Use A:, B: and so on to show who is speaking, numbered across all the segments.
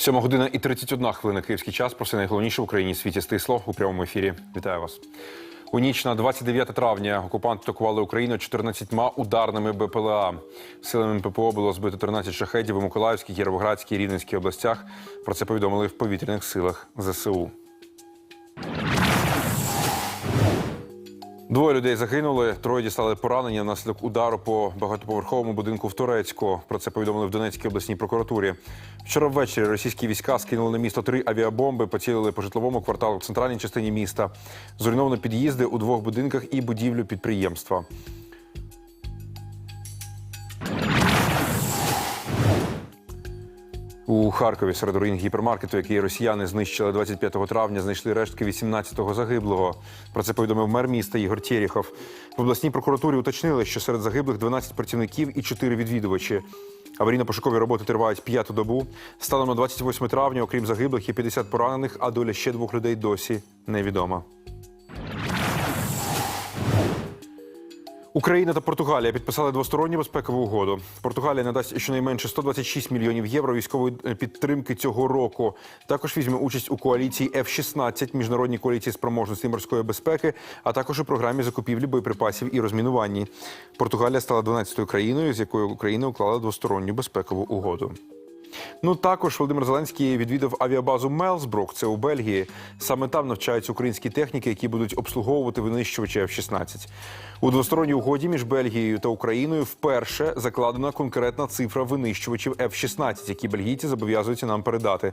A: Сьома година і 31 хвилина київський час. Про все найголовніше в Україні світі стисло у прямому ефірі. Вітаю вас. У ніч на 29 травня окупанти атакували Україну 14 ударними БПЛА. Силами ППО було збито 13 шахедів у Миколаївській, Кіровоградській, Рівненській областях. Про це повідомили в повітряних силах ЗСУ. Двоє людей загинули, троє дістали поранення внаслідок удару по багатоповерховому будинку в Турецьку. Про це повідомили в Донецькій обласній прокуратурі. Вчора ввечері російські війська скинули на місто три авіабомби, поцілили по житловому кварталу в центральній частині міста. Зруйновано під'їзди у двох будинках і будівлю підприємства. У Харкові серед руїн гіпермаркету, який росіяни знищили 25 травня, знайшли рештки 18-го загиблого. Про це повідомив мер міста Ігор Тєріхов. В обласній прокуратурі уточнили, що серед загиблих 12 працівників і 4 відвідувачі. Аварійно-пошукові роботи тривають п'яту добу. Станом на 28 травня, окрім загиблих, є 50 поранених, а доля ще двох людей досі невідома. Україна та Португалія підписали двосторонню безпекову угоду. Португалія надасть щонайменше 126 мільйонів євро військової підтримки цього року. Також візьме участь у коаліції F-16, міжнародній коаліції спроможності морської безпеки, а також у програмі закупівлі боєприпасів і розмінуванні. Португалія стала 12-ю країною, з якою Україна уклала двосторонню безпекову угоду. Ну також Володимир Зеленський відвідав авіабазу Мелсбрук, це у Бельгії. Саме там навчаються українські техніки, які будуть обслуговувати винищувачі F-16. У двосторонній угоді між Бельгією та Україною вперше закладена конкретна цифра винищувачів F-16, які бельгійці зобов'язуються нам передати.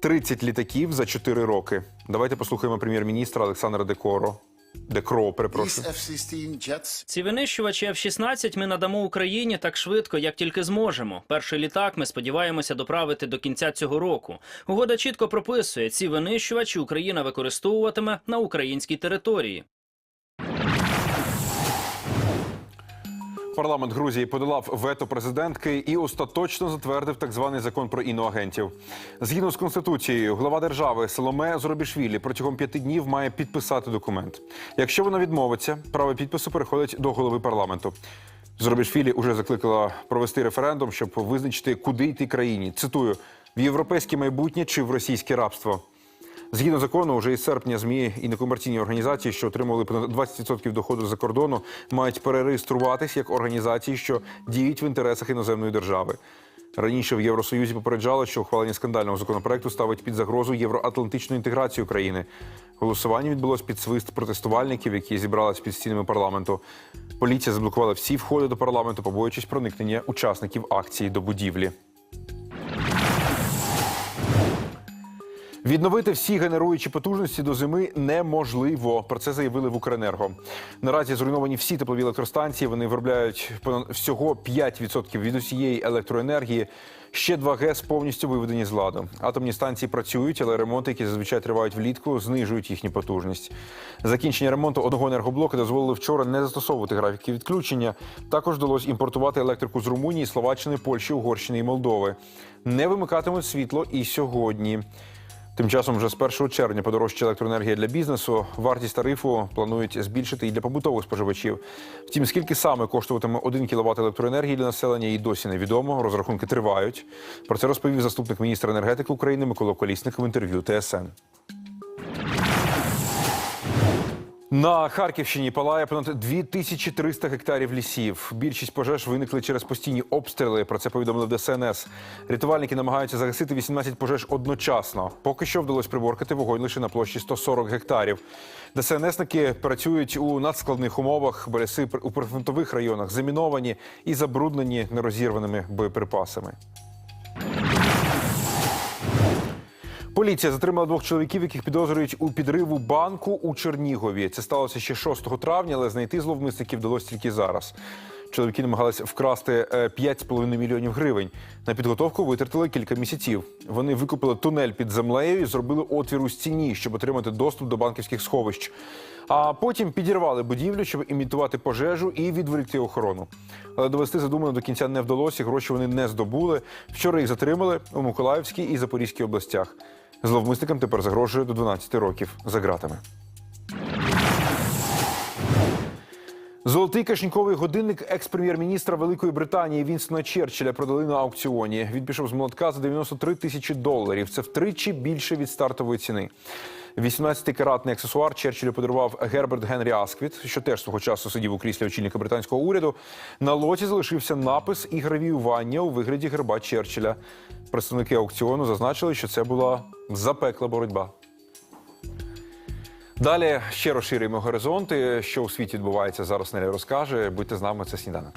A: 30 літаків за 4 роки. Давайте послухаємо прем'єр-міністра Олександра Декоро. Декро, перепрошую.
B: These F-16 jets
C: Ці винищувачі F-16 ми надамо Україні так швидко, як тільки зможемо. Перший літак ми сподіваємося доправити до кінця цього року. Угода чітко прописує, ці винищувачі Україна використовуватиме на українській території.
A: Парламент Грузії подолав вето президентки і остаточно затвердив так званий закон про іноагентів. Згідно з конституцією, глава держави Соломе Зоробішвілі протягом п'яти днів має підписати документ. Якщо вона відмовиться, право підпису переходить до голови парламенту. Зоробішвілі уже закликала провести референдум, щоб визначити, куди йти країні. Цитую: в європейське майбутнє чи в російське рабство. Згідно закону, вже із серпня ЗМІ і некомерційні організації, що отримували понад 20% доходу з-за кордону, мають перереєструватись як організації, що діють в інтересах іноземної держави. Раніше в Євросоюзі попереджали, що ухвалення скандального законопроекту ставить під загрозу євроатлантичну інтеграцію країни. Голосування відбулось під свист протестувальників, які зібрались під стінами парламенту. Поліція заблокувала всі входи до парламенту, побоюючись проникнення учасників акції до будівлі. Відновити всі генеруючі потужності до зими неможливо. Про це заявили в Укренерго. Наразі зруйновані всі теплові електростанції. Вони виробляють понад всього 5% від усієї електроенергії. Ще два ГЕС повністю виведені з ладу. Атомні станції працюють, але ремонти, які зазвичай тривають влітку, знижують їхню потужність. Закінчення ремонту одного енергоблоку дозволили вчора не застосовувати графіки відключення. Також вдалося імпортувати електрику з Румунії, Словаччини, Польщі, Угорщини і Молдови. Не вимикатимуть світло і сьогодні. Тим часом, вже з 1 червня подорожча електроенергія для бізнесу. Вартість тарифу планують збільшити і для побутових споживачів. Втім, скільки саме коштуватиме 1 кВт електроенергії для населення, і досі невідомо. Розрахунки тривають. Про це розповів заступник міністра енергетики України Микола Колісник в інтерв'ю ТСН. На Харківщині палає понад 2300 гектарів лісів. Більшість пожеж виникли через постійні обстріли. Про це повідомили ДСНС. Рятувальники намагаються загасити 18 пожеж одночасно. Поки що вдалося приборкати вогонь лише на площі 140 гектарів. ДСНСники працюють у надскладних умовах, бо ліси у прифронтових районах заміновані і забруднені нерозірваними боєприпасами. Поліція затримала двох чоловіків, яких підозрюють у підриву банку у Чернігові. Це сталося ще 6 травня, але знайти зловмисників вдалося тільки зараз. Чоловіки намагалися вкрасти е, 5,5 мільйонів гривень. На підготовку витратили кілька місяців. Вони викупили тунель під землею і зробили отвір у стіні, щоб отримати доступ до банківських сховищ. А потім підірвали будівлю, щоб імітувати пожежу і відволікти охорону. Але довести задумано до кінця не вдалося. Гроші вони не здобули. Вчора їх затримали у Миколаївській і Запорізькій областях. Зловмисникам тепер загрожує до 12 років за ґратами. Золотий кишеньковий годинник екс-прем'єр-міністра Великої Британії Вінстона Черчилля продали на аукціоні. Він пішов з молотка за 93 тисячі доларів. Це втричі більше від стартової ціни. 18-каратний аксесуар Черчиллю подарував Герберт Генрі Асквіт, що теж свого часу сидів у кріслі очільника британського уряду. На лоті залишився напис і гравіювання у вигляді герба Черчилля. Представники аукціону зазначили, що це була запекла боротьба. Далі ще розширюємо горизонти. Що у світі відбувається зараз, Неля розкаже. Будьте з нами, це сніданок.